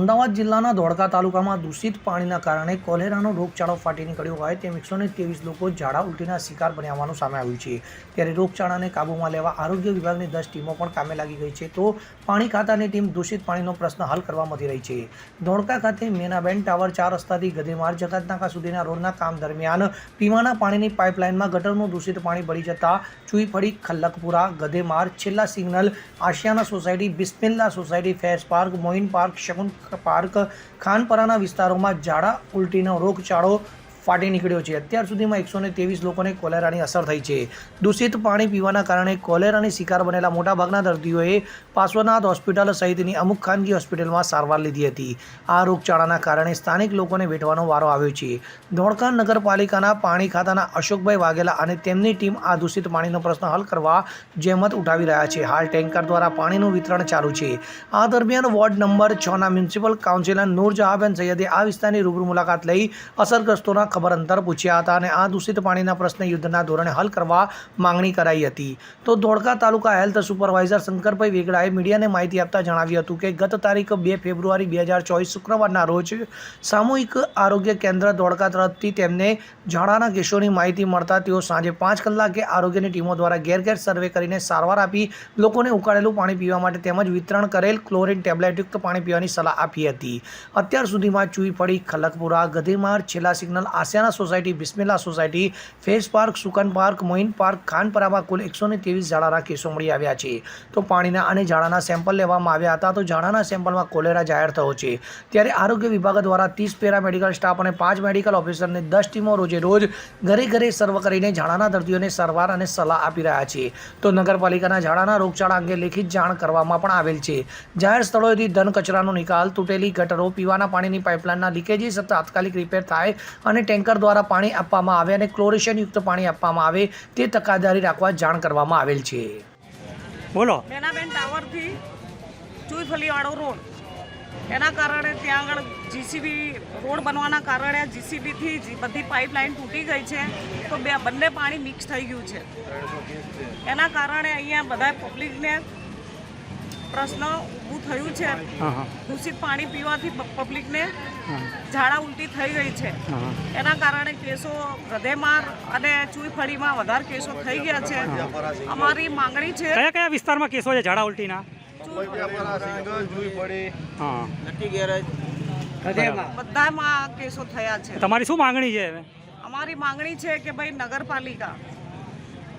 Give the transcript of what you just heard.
અમદાવાદ જિલ્લાના ધોળકા તાલુકામાં દૂષિત પાણીના કારણે કોલેરાનો રોગચાળો ફાટી નીકળ્યો હોય તેમ એકસો ને ત્રેવીસ લોકો ઝાડા ઉલટીના શિકાર બન્યાવાનું સામે આવ્યું છે. ત્યારે રોગચાળાને કાબૂમાં લેવા આરોગ્ય વિભાગની દસ ટીમો પણ કામે લાગી ગઈ છે તો પાણી ખાતાની ટીમ દૂષિત પાણીનો પ્રશ્ન હલ કરવા મથી રહી છે. ધોળકા ખાતે મેનાબેન ટાવર ચાર રસ્તાથી ગધેમાર જગતનાકા સુધીના રોડના કામ દરમિયાન પીવાના પાણીની પાઇપલાઇનમાં ગટરનું દૂષિત પાણી ભળી જતા ચુઈફળી ખલ્લકપુરા ગધેમાર, છેલ્લા signal, Ashiyana society, Bismilla society, phase park, Moin park Shakun park ખાનપરાના વિસ્તારોમાં ઝાડા ઉલટીનો રોગચાળો ફાટી નીકળ્યો છે. અત્યાર સુધીમાં એકસો ત્રેવીસ લોકોને કોલેરાની અસર થઈ છે. દૂષિત પાણી પીવાના કારણે કોલેરાની શિકાર બનેલા મોટાભાગના દર્દીઓએ પાર્શ્વનાથ હોસ્પિટલ સહિતની અમુક ખાનગી હોસ્પિટલમાં સારવાર લીધી હતી. આ રોગચાળાના કારણે સ્થાનિક લોકોને વેઠવાનો વારો આવ્યો છે. ધોળકા નગરપાલિકાના પાણી ખાતાના અશોકભાઈ વાઘેલા અને તેમની ટીમ આ દૂષિત પાણીનો પ્રશ્ન હલ કરવા જહેમત ઉઠાવી રહ્યા છે. હાલ ટેન્કર દ્વારા પાણીનું વિતરણ ચાલુ છે. આ દરમિયાન વોર્ડ નંબર છના મ્યુનિસિપલ કાઉન્સિલર નૂરજહાબેન સૈયદે આ વિસ્તારની રૂબરૂ મુલાકાત લઈ અસરગ્રસ્તોના ખબર અંતર પૂછ્યા હતા અને આ દૂષિત પાણીના પ્રશ્ન યુદ્ધના ધોરણે હલ કરવા માંગણી કરાઈ હતી. તો ધોળકા તાલુકા હેલ્થ સુપરવાઇઝર શંકરભાઈ વેગડાએ મીડિયાને માહિતી આપતા જણાવ્યું હતું કે ગત તારીખ બે ફેબ્રુઆરી બે હજાર ચોવીસ શુક્રવારના રોજ સામૂહિક આરોગ્ય કેન્દ્ર ધોળકા તરફથી તેમને ઝાડાના કેસોની માહિતી મળતા તેઓ સાંજે પાંચ કલાકે આરોગ્યની ટીમો દ્વારા ઘેર ઘેર સર્વે કરીને સારવાર આપી લોકોને ઉકાળેલું પાણી પીવા માટે તેમજ વિતરણ કરેલ ક્લોરીન ટેબ્લેટયુક્ત પાણી પીવાની સલાહ આપી હતી. અત્યાર સુધીમાં ચુઈફળી ખલકપુરા, ગધેમાર, છેલ્લા signal Ashiyana society, Bismilla society, phase park, Shakun park, Moin park ખાનપરામાં કુલ એકસો ત્રેવીસ ઝાડાના કેસો મળી આવ્યા છે. તો પાણીના અને ઝાડાના સેમ્પલ લેવામાં આવ્યા હતા. તો ઝાડાના સેમ્પલમાં કોલેરા જાહેર થયો છે. ત્યારે આરોગ્ય વિભાગ દ્વારા ત્રીસ પેરા મેડિકલ સ્ટાફ અને પાંચ મેડિકલ ઓફિસરને દસ ટીમો રોજે રોજ ઘરે ઘરે સર્વ કરીને ઝાડાના દર્દીઓને સારવાર અને સલાહ આપી રહ્યા છે. તો નગરપાલિકાના ઝાડાના રોગચાળા અંગે લેખિત જાણ કરવામાં પણ આવેલ છે. જાહેર સ્થળોએથી ધન કચરાનો નિકાલ, તૂટેલી ગટરો, પીવાના પાણીની પાઇપલાઇનના લીકેજીસ, તાત્કાલિક રિપેર થાય અને ટેન્કર દ્વારા પાણી આપવામાં આવે અને ક્લોરેશનયુક્ત પાણી આપવામાં આવે તે તકેદારી રાખવા જાણ કરવામાં આવેલ છે. બોલો. મેનાબેન ટાવરથી ચુઈફલીવાળો રોડ. એના કારણે ત્યાં આગળ જીસીબી રોડ બનવાના કારણે જીસીબીથી બધી પાઇપલાઇન તૂટી ગઈ છે તો બે બંને પાણી મિક્સ થઈ ગયું છે. એના કારણે અહીંયા બધા પબ્લિકને પ્રશ્ન ઊભું થયું છે. હા હા. દૂષિત પાણી પીવાથી પબ્લિકને ઝાડા ઉલટી થઈ ગઈ છે. એના કારણે કેસો હૃદયમાં અને ચૂઈફળીમાં વધારે કેસો થઈ ગયા છે. અમારી માંગણી છે કયા કયા વિસ્તારમાં કેસો છે ઝાડા ઉલટીના? બધામાં કેસો થયા છે. તમારી શું માંગણી છે અમારી માંગણી છે કે ભાઈ નગરપાલિકા